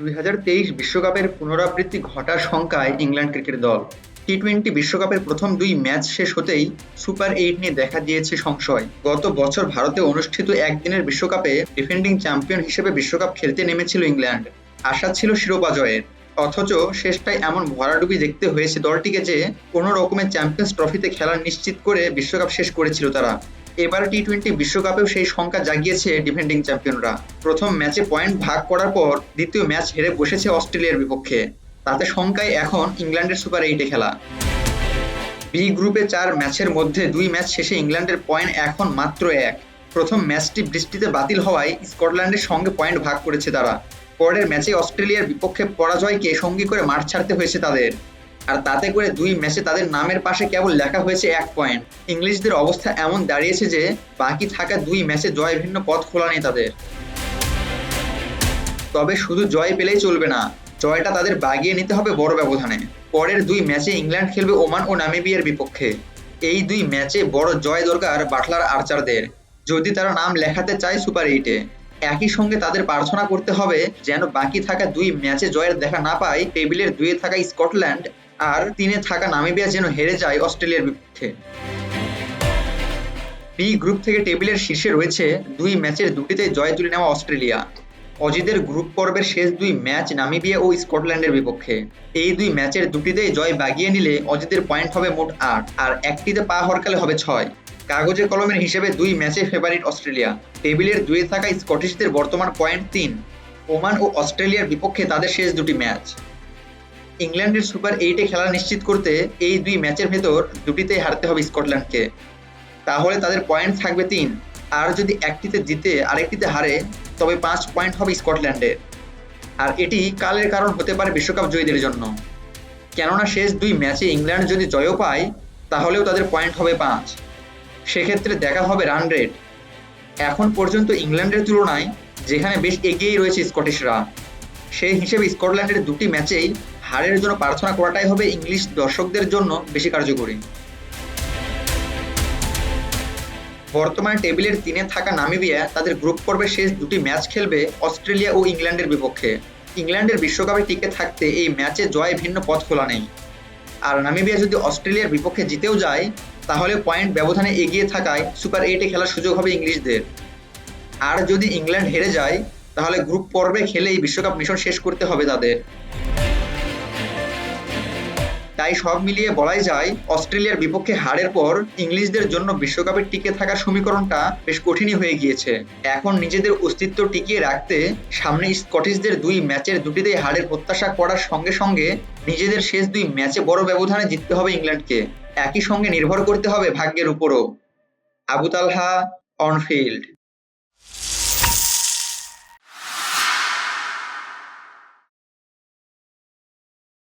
দুই বিশ্বকাপের পুনরাবৃত্তি ঘটার শঙ্কায় ইংল্যান্ড ক্রিকেট দল। টি টোয়েন্টি বিশ্বকাপের প্রথম দুই ম্যাচ শেষ হতেই সুপার এইট নিয়ে দেখা দিয়েছে সংশয়। গত বছর ভারতে অনুষ্ঠিত একদিনের বিশ্বকাপে ডিফেন্ডিং চ্যাম্পিয়ন হিসেবে বিশ্বকাপ খেলতে নেমেছিল ইংল্যান্ড। আশা ছিল শিরোপা জয়ের। অথচ শেষটায় এমন ভরাডুবি দেখতে হয়েছে দলটিকে যে কোনো রকমের চ্যাম্পিয়ন্স ট্রফিতে খেলা নিশ্চিত করে বিশ্বকাপ শেষ করেছিল তারা। এবার টি টোয়েন্টি বিশ্বকাপেও সেই সংখ্যা জাগিয়েছে ডিফেন্ডিং চ্যাম্পিয়নরা প্রথম ম্যাচে পয়েন্ট ভাগ করার পর দ্বিতীয় ম্যাচ হেরে বসেছে অস্ট্রেলিয়ার বিপক্ষে। তাতে সংখ্যায় এখন ইংল্যান্ডের সুপার এইটে খেলা। বি গ্রুপে চার ম্যাচের মধ্যে দুই ম্যাচ শেষে ইংল্যান্ডের পয়েন্ট এখন মাত্র এক। প্রথম ম্যাচটি বৃষ্টিতে বাতিল হওয়ায় স্কটল্যান্ডের সঙ্গে পয়েন্ট ভাগ করেছে তারা। পরের ম্যাচে অস্ট্রেলিয়ার বিপক্ষে পরাজয়কে সঙ্গী করে মাঠ ছাড়তে হয়েছে তাদের। আর তাতে করে দুই ম্যাচে তাদের নামের পাশে কেবল লেখা হয়েছে এক পয়েন্ট। ইংলিশদের অবস্থা এমন দাঁড়িয়েছে যে বাকি থাকা দুই ম্যাচে জয় ভিন্ন পথ খোলা নেই তাদের। তবে শুধু জয় পেলেই চলবে না, জয়টা তাদের বাগিয়ে নিতে হবে বড় ব্যবধানে। পরের দুই ম্যাচে ইংল্যান্ড খেলবে ওমান ও নামিবিয়ার বিপক্ষে। এই দুই ম্যাচে বড় জয় দরকার বাটলার আর্চারদের। যদি তারা নাম লেখাতে চায় সুপার এইটে, একই সঙ্গে তাদের প্রার্থনা করতে হবে যেন বাকি থাকা দুই ম্যাচে জয়ের দেখা না পায় টেবিলের দুয়ে থাকা স্কটল্যান্ড আর তিনে থাকা নামিবিয়া যেন হেরে যায় অস্ট্রেলিয়ার বিপক্ষে। বি গ্রুপ থেকে টেবিলের শীর্ষে রয়েছে দুই ম্যাচের দুটিতে জয় তুলে নেওয়া অস্ট্রেলিয়া। অজিদের গ্রুপ পর্বের শেষ দুই ম্যাচ নামিবিয়া ও স্কটল্যান্ডের বিপক্ষে। এই দুই ম্যাচের দুটিতেই জয় বাগিয়ে নিলে অজিদের পয়েন্ট হবে মোট আট, আর একটিতে পা হরকালে হবে ছয়। কাগজে কলমের হিসেবে দুই ম্যাচে ফেভারিট অস্ট্রেলিয়া। টেবিলের দুয়ে থাকা স্কটিশদের বর্তমান পয়েন্ট তিন। ওমান ও অস্ট্রেলিয়ার বিপক্ষে তাদের শেষ দুটি ম্যাচ। ইংল্যান্ডের সুপার এইটে খেলা নিশ্চিত করতে এই দুই ম্যাচের ভেতর দুটিতেই হারতে হবে স্কটল্যান্ডকে। তাহলে তাদের পয়েন্ট থাকবে তিন। আর যদি একটিতে জিতে আরেকটিতে হারে, তবে পাঁচ পয়েন্ট হবে স্কটল্যান্ডের। আর এটি কালের কারণ হতে পারে বিশ্বকাপ জয়ীদের জন্য। কেননা শেষ দুই ম্যাচে ইংল্যান্ড যদি জয়ও পায়, তাহলেও তাদের পয়েন্ট হবে পাঁচ। সেক্ষেত্রে দেখা হবে রান রেট। এখন পর্যন্ত ইংল্যান্ডের তুলনায়, যেখানে বেশ এগিয়েই রয়েছে স্কটিশরা, সেই হিসেবে স্কটল্যান্ডের দুটি ম্যাচেই হারের জন্য প্রার্থনা করাটাই হবে ইংলিশ দর্শকদের জন্য বেশি কার্যকরী। বর্তমানে টেবিলের তিনে থাকা নামিবিয়া তাদের গ্রুপ পর্বের শেষ দুটি ম্যাচ খেলবে অস্ট্রেলিয়া ও ইংল্যান্ডের বিপক্ষে। ইংল্যান্ডের বিশ্বকাপে টিকে থাকতে এই ম্যাচে জয় ভিন্ন পথ খোলা নেই। আর নামিবিয়া যদি অস্ট্রেলিয়ার বিপক্ষে জিতেও যায়, তাহলে পয়েন্ট ব্যবধানে এগিয়ে থাকায় সুপার এইটে খেলার সুযোগ হবে ইংলিশদের। আর যদি ইংল্যান্ড হেরে যায়, তাহলে গ্রুপ পর্বে খেলেই বিশ্বকাপ মিশন শেষ করতে হবে তাদের। তাই সব মিলিয়ে বলাই যায়, অস্ট্রেলিয়ার বিপক্ষে হারের পর ইংলিশদের জন্য বিশ্বকাপের টিকে থাকার সমীকরণটা বেশ কঠিনই হয়ে গিয়েছে। এখন নিজেদের অস্তিত্ব টিকিয়ে রাখতে সামনে স্কটিশদের দুই ম্যাচের দুটিতেই হারের প্রত্যাশা করার সঙ্গে সঙ্গে নিজেদের শেষ দুই ম্যাচে বড় ব্যবধানে জিততে হবে ইংল্যান্ডকে। একই সঙ্গে নির্ভর করতে হবে ভাগ্যের উপরও। Abu Talha, on field.